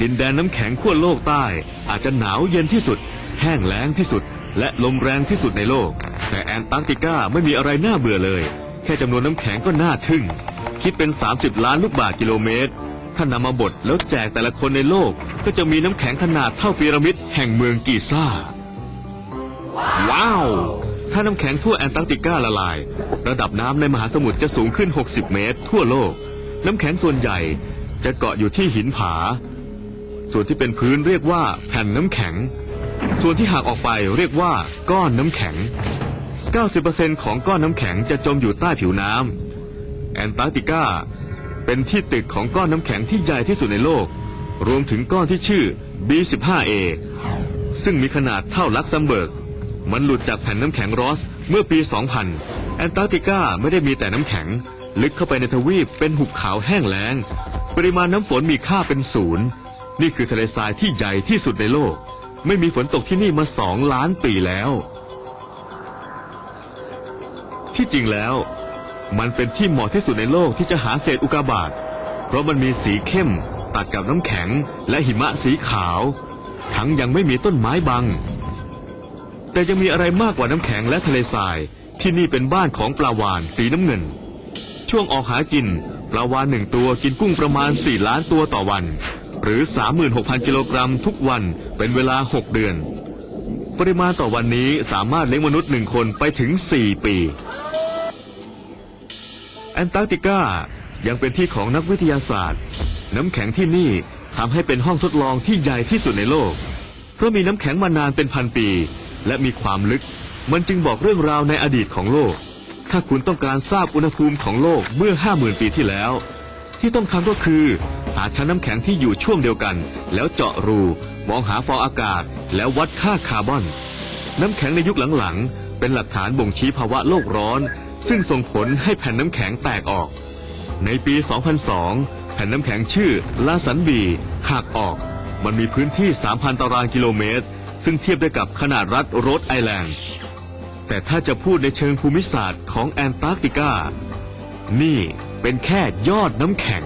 ดินแดนน้ำแข็งขั้วโลกใต้ อาจจะหนาวเย็นที่สุด แห้งแล้งที่สุด และลมแรงที่สุดในโลก แต่แอนตาร์กติกาไม่มีอะไรน่าเบื่อเลย แค่จำนวนน้ำแข็งก็น่าทึ่ง คิดเป็น 30 ล้านลูกบาศก์กิโลเมตร ถ้านำมาบดแล้วแจกแต่ละคนในโลก ก็จะมีน้ำแข็งขนาดเท่าพีระมิดแห่งเมืองกีซ่า ว้าว ถ้าน้ำแข็งทั่วแอนตาร์กติกาละลาย ระดับน้ำในมหาสมุทรจะสูงขึ้น 60 เมตร ทั่วโลก น้ำแข็งส่วนใหญ่จะเกาะอยู่ที่หินผา ส่วนที่เป็นพื้นเรียกว่าแผ่นน้ำแข็ง ส่วนที่หักออกไปเรียกว่าก้อนน้ำแข็ง 90%ของก้อนน้ำแข็งจะจมอยู่ใต้ผิวน้ำแอนตาร์กติกาเป็นที่ตึกของก้อนน้ำแข็งที่ใหญ่ที่สุดในโลก รวมถึงก้อนที่ชื่อ B15A ซึ่งมีขนาดเท่าลักเซมเบิร์ก มันหลุดจากแผ่นน้ำแข็งรอสเมื่อปี 2000 แอนตาร์กติกาไม่ได้มีแต่น้ำแข็ง ลึกเข้าไปในทวีปเป็นหุบเขาแห้งแล้ง ปริมาณน้ำฝนมีค่าเป็นศูนย์ นี่คือทะเลทรายที่ใหญ่ที่สุดในโลก ไม่มีฝนตกที่นี่มาสองล้านปีแล้ว ที่จริงแล้ว มันเป็นที่เหมาะที่สุดในโลกที่จะหาเศษอุกกาบาต เพราะมันมีสีเข้ม ตัดกับน้ำแข็ง และหิมะสีขาว ทั้งยังไม่มีต้นไม้บัง แต่ยังมีอะไรมากกว่าน้ำแข็งและทะเลทราย ที่นี่เป็นบ้านของปลาวานสีน้ำเงิน ช่วงออกหากินปลาวานหนึ่งตัวกินกุ้งประมาณ4ล้านตัวต่อวัน หรือ 36,000 กิโลกรัมทุกวันเป็นเวลา 6 เดือน ปริมาณต่อวันนี้สามารถเลี้ยงมนุษย์หนึ่งคนไปถึง 4 ปี แอนตาร์กติกายังเป็นที่ของนักวิทยาศาสตร์ น้ำแข็งที่นี่ทำให้เป็นห้องทดลองที่ใหญ่ที่สุดในโลก เพราะมีน้ำแข็งมานานเป็นพันปี และมีความลึก มันจึงบอกเรื่องราวในอดีตของโลก ถ้าคุณต้องการทราบอุณหภูมิของโลกเมื่อห้าหมื่นปีที่แล้ว ที่ต้องทำก็คือ หาชั้นน้ำแข็งที่อยู่ช่วงเดียวกัน แล้วเจาะรู มองหาฟองอากาศ แล้ววัดค่าคาร์บอน น้ำแข็งในยุคหลังๆ เป็นหลักฐานบ่งชี้ภาวะโลกร้อน ซึ่งส่งผลให้แผ่นน้ำแข็งแตกออก ในปี 2002 แผ่นน้ำแข็งชื่อลาสันบีหักออก มันมีพื้นที่ 3,000 ตารางกิโลเมตร ซึ่งเทียบได้กับขนาดรัฐโรดไอแลนด์ แต่ถ้าจะพูดในเชิงภูมิศาสตร์ของแอนตาร์กติกา นี่เป็นแค่ยอดน้ำแข็ง